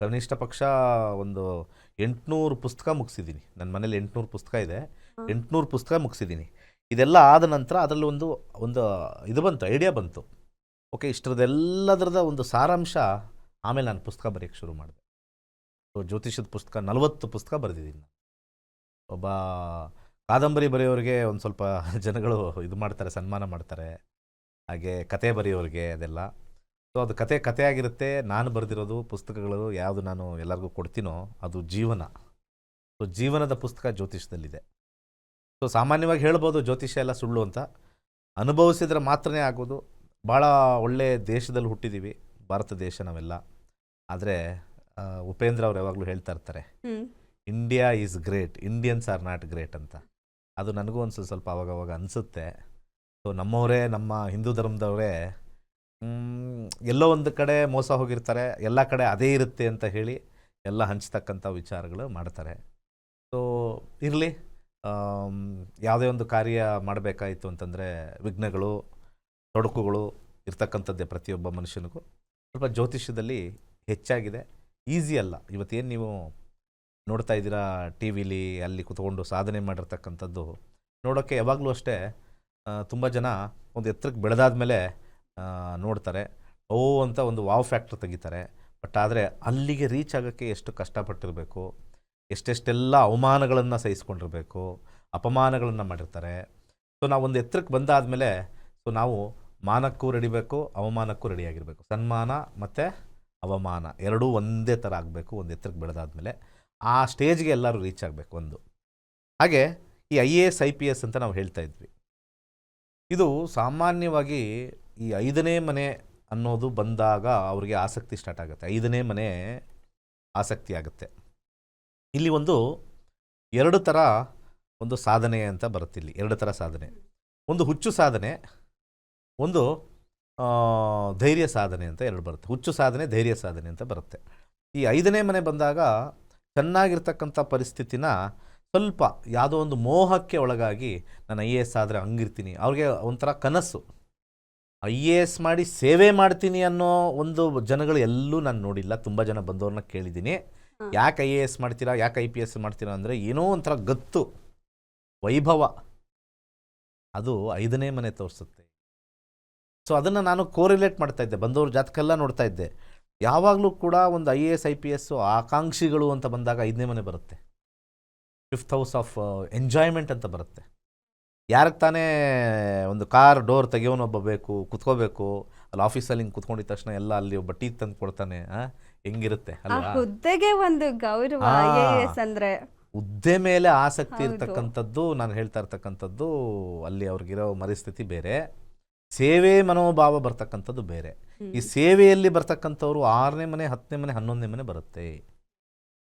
ಕನಿಷ್ಠ ಪಕ್ಷ ಒಂದು ಎಂಟುನೂರು ಪುಸ್ತಕ ಮುಗಿಸಿದ್ದೀನಿ. ನನ್ನ ಮನೇಲಿ ಎಂಟುನೂರು ಪುಸ್ತಕ ಇದೆ. ಎಂಟುನೂರು ಪುಸ್ತಕ ಮುಗಿಸಿದ್ದೀನಿ. ಇದೆಲ್ಲ ಆದ ನಂತರ ಅದರಲ್ಲಿ ಒಂದು ಒಂದು ಇದು ಬಂತು ಐಡಿಯಾ ಬಂತು. ಓಕೆ ಇಷ್ಟರದೆಲ್ಲದರದ ಒಂದು ಸಾರಾಂಶ ಆಮೇಲೆ ನಾನು ಪುಸ್ತಕ ಬರೆಯೋಕ್ಕೆ ಶುರು ಮಾಡಿದೆ. ಸೊ ಜ್ಯೋತಿಷದ ಪುಸ್ತಕ ನಲವತ್ತು ಪುಸ್ತಕ ಬರೆದಿದ್ದೀನಿ ನಾನು. ಒಬ್ಬ ಕಾದಂಬರಿ ಬರೆಯೋರಿಗೆ ಒಂದು ಸ್ವಲ್ಪ ಜನಗಳು ಇದು ಮಾಡ್ತಾರೆ ಸನ್ಮಾನ ಮಾಡ್ತಾರೆ. ಹಾಗೆ ಕತೆ ಬರೆಯೋರಿಗೆ ಅದೆಲ್ಲ. ಸೊ ಅದು ಕತೆ ಕತೆ ಆಗಿರುತ್ತೆ. ನಾನು ಬರೆದಿರೋದು ಪುಸ್ತಕಗಳು ಯಾವುದು ನಾನು ಎಲ್ಲರಿಗೂ ಕೊಡ್ತೀನೋ ಅದು ಜೀವನ. ಸೊ ಜೀವನದ ಪುಸ್ತಕ ಜ್ಯೋತಿಷ್ಯದಲ್ಲಿದೆ. ಸೊ ಸಾಮಾನ್ಯವಾಗಿ ಹೇಳ್ಬೋದು ಜ್ಯೋತಿಷ್ಯ ಎಲ್ಲ ಸುಳ್ಳು ಅಂತ. ಅನುಭವಿಸಿದ್ರೆ ಮಾತ್ರನೇ ಆಗೋದು. ಭಾಳ ಒಳ್ಳೆಯ ದೇಶದಲ್ಲಿ ಹುಟ್ಟಿದ್ದೀವಿ ಭಾರತ ದೇಶ ನಾವೆಲ್ಲ. ಆದರೆ ಉಪೇಂದ್ರ ಅವ್ರು ಯಾವಾಗಲೂ ಹೇಳ್ತಾ ಇರ್ತಾರೆ India is great Indians are not great ಅಂತ. ಅದು ನನಗೂ ಒಂದು ಸ್ವಲ್ಪ ಅವಾಗ ಅವಾಗ ಅನಿಸುತ್ತೆ. ಸೊ ನಮ್ಮವರೇ ನಮ್ಮ ಹಿಂದೂ ಧರ್ಮದವರೇ ಎಲ್ಲೋ ಒಂದು ಕಡೆ ಮೋಸ ಹೋಗಿರ್ತಾರೆ, ಎಲ್ಲ ಕಡೆ ಅದೇ ಇರುತ್ತೆ ಅಂತ ಹೇಳಿ ಎಲ್ಲ ಹಂಚ್ತಕ್ಕಂಥ ವಿಚಾರಗಳು ಮಾಡ್ತಾರೆ. ಸೊ ಇರಲಿ ಯಾವುದೇ ಒಂದು ಕಾರ್ಯ ಮಾಡಬೇಕಾಯಿತು ಅಂತಂದರೆ ವಿಘ್ನಗಳು, ತೊಡಕುಗಳು ಇರ್ತಕ್ಕಂಥದ್ದೇ ಪ್ರತಿಯೊಬ್ಬ ಮನುಷ್ಯನಿಗೂ. ಸ್ವಲ್ಪ ಜ್ಯೋತಿಷ್ಯದಲ್ಲಿ ಹೆಚ್ಚಾಗಿದೆ. ಈಸಿ ಅಲ್ಲ. ಇವತ್ತೇನು ನೀವು ನೋಡ್ತಾ ಇದ್ದೀರಾ ಟಿ ವಿಲಿ, ಅಲ್ಲಿ ಕುತ್ಕೊಂಡು ಸಾಧನೆ ಮಾಡಿರ್ತಕ್ಕಂಥದ್ದು ನೋಡೋಕ್ಕೆ ಯಾವಾಗಲೂ ಅಷ್ಟೇ ತುಂಬ ಜನ ಒಂದು ಎತ್ತರಕ್ಕೆ ಬೆಳೆದಾದ ಮೇಲೆ ನೋಡ್ತಾರೆ. ಓ ಅಂತ ಒಂದು ವಾವ್ ಫ್ಯಾಕ್ಟ್ರ್ ತೆಗಿತಾರೆ. ಬಟ್ ಆದರೆ ಅಲ್ಲಿಗೆ ರೀಚ್ ಆಗೋಕ್ಕೆ ಎಷ್ಟು ಕಷ್ಟಪಟ್ಟಿರಬೇಕು, ಎಷ್ಟೆಷ್ಟೆಲ್ಲ ಅವಮಾನಗಳನ್ನು ಸಹಿಸ್ಕೊಂಡಿರಬೇಕು, ಅಪಮಾನಗಳನ್ನು ಮಾಡಿರ್ತಾರೆ. ಸೊ ನಾವು ಒಂದು ಎತ್ತರಕ್ಕೆ ಬಂದಾದಮೇಲೆ ಸೊ ನಾವು ಮಾನಕ್ಕೂ ರೆಡಿಬೇಕು ಅವಮಾನಕ್ಕೂ ರೆಡಿಯಾಗಿರಬೇಕು ಸನ್ಮಾನ ಮತ್ತು ಅವಮಾನ ಎರಡೂ ಒಂದೇ ಥರ ಆಗಬೇಕು, ಒಂದು ಎತ್ತರಕ್ಕೆ ಬೆಳೆದಾದ್ಮೇಲೆ. ಆ ಸ್ಟೇಜ್ಗೆ ಎಲ್ಲರೂ ರೀಚ್ ಆಗಬೇಕು ಒಂದು. ಹಾಗೆ ಈ I A S, I P S ಅಂತ ನಾವು ಹೇಳ್ತಾ ಇದ್ವಿ. ಇದು ಸಾಮಾನ್ಯವಾಗಿ ಈ ಐದನೇ ಮನೆ ಅನ್ನೋದು ಬಂದಾಗ ಅವರಿಗೆ ಆಸಕ್ತಿ ಸ್ಟಾರ್ಟ್ ಆಗುತ್ತೆ. ಐದನೇ ಮನೆ ಆಸಕ್ತಿ ಆಗುತ್ತೆ. ಇಲ್ಲಿ ಒಂದು ಎರಡು ಥರ ಒಂದು ಸಾಧನೆ ಅಂತ ಬರುತ್ತೆ ಇಲ್ಲಿ. ಎರಡು ಥರ ಸಾಧನೆ. ಒಂದು ಹುಚ್ಚು ಸಾಧನೆ, ಒಂದು ಧೈರ್ಯ ಸಾಧನೆ ಅಂತ ಎರಡು ಬರುತ್ತೆ. ಹುಚ್ಚು ಸಾಧನೆ, ಧೈರ್ಯ ಸಾಧನೆ ಅಂತ ಬರುತ್ತೆ. ಈ ಐದನೇ ಮನೆ ಬಂದಾಗ ಚೆನ್ನಾಗಿರ್ತಕ್ಕಂಥ ಪರಿಸ್ಥಿತಿನ ಸ್ವಲ್ಪ ಯಾವುದೋ ಒಂದು ಮೋಹಕ್ಕೆ ಒಳಗಾಗಿ, ನಾನು ಐ ಎ ಎಸ್ ಆದರೆ ಹಂಗಿರ್ತೀನಿ. ಅವ್ರಿಗೆ ಒಂಥರ ಕನಸು. ಐ ಎ ಎಸ್ ಮಾಡಿ ಸೇವೆ ಮಾಡ್ತೀನಿ ಅನ್ನೋ ಒಂದು ಜನಗಳು ಎಲ್ಲೂ ನಾನು ನೋಡಿಲ್ಲ. ತುಂಬ ಜನ ಬಂದವ್ರನ್ನ ಕೇಳಿದ್ದೀನಿ. ಯಾಕೆ ಐ ಎ ಎಸ್ ಮಾಡ್ತೀರಾ ಯಾಕೆ ಐ ಪಿ ಎಸ್ ಮಾಡ್ತೀರಾ ಅಂದರೆ ಏನೋ ಒಂಥರ ಗತ್ತು ವೈಭವ. ಅದು ಐದನೇ ಮನೆ ತೋರಿಸುತ್ತೆ. ಸೊ ಅದನ್ನು ನಾನು ಕೋರಿಲೇಟ್ ಮಾಡ್ತಾ ಇದ್ದೆ. ಬಂದವ್ರ ಜಾತಕೆಲ್ಲ ನೋಡ್ತಾ ಇದ್ದೆ. ಯಾವಾಗಲೂ ಕೂಡ ಒಂದು I A S I P S ಆಕಾಂಕ್ಷಿಗಳು ಅಂತ ಬಂದಾಗ ಐದನೇ ಮನೆ ಬರುತ್ತೆ. ಫಿಫ್ತ್ ಹೌಸ್ ಆಫ್ ಎಂಜಾಯ್ಮೆಂಟ್ ಅಂತ ಬರುತ್ತೆ. ಯಾರಿಗೆ ತಾನೇ ಒಂದು ಕಾರ್ ಡೋರ್ ತೆಗಿಯೋನೊಬ್ಬ ಬೇಕು ಕುತ್ಕೋಬೇಕು ಅಲ್ಲಿ ಆಫೀಸಲ್ಲಿ ಹಿಂಗೆ ಕುತ್ಕೊಂಡಿದ್ದ ತಕ್ಷಣ ಎಲ್ಲ ಅಲ್ಲಿ ಒಬ್ಬ ಟೀ ತಂದು ಕೊಡ್ತಾನೆ ಹೆಂಗಿರುತ್ತೆ ಅಲ್ವಾ? ಹುದ್ದೆಗೆ ಒಂದು ಗೌರವ. ಅಂದ್ರೆ. ಹುದ್ದೆ ಮೇಲೆ ಆಸಕ್ತಿ. ಇರ್ತಕ್ಕಂಥದ್ದು ನಾನು ಹೇಳ್ತಾ ಇರ್ತಕ್ಕಂಥದ್ದು ಅಲ್ಲಿ ಅವ್ರಿಗಿರೋ ಪರಿಸ್ಥಿತಿ ಬೇರೆ. ಸೇವೆ ಮನೋಭಾವ ಬರ್ತಕ್ಕಂಥದ್ದು ಬೇರೆ. ಈ ಸೇವೆಯಲ್ಲಿ ಬರ್ತಕ್ಕಂಥವ್ರು ಆರನೇ ಮನೆ ಹತ್ತನೇ ಮನೆ ಹನ್ನೊಂದನೇ ಮನೆ ಬರುತ್ತೆ.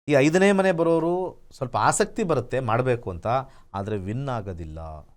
ಈ ಐದನೇ ಮನೆ ಬರೋರು ಸ್ವಲ್ಪ ಆಸಕ್ತಿ ಬರುತ್ತೆ ಮಾಡಬೇಕು ಅಂತ ಆದರೆ ವಿನ್ ಆಗೋದಿಲ್ಲ.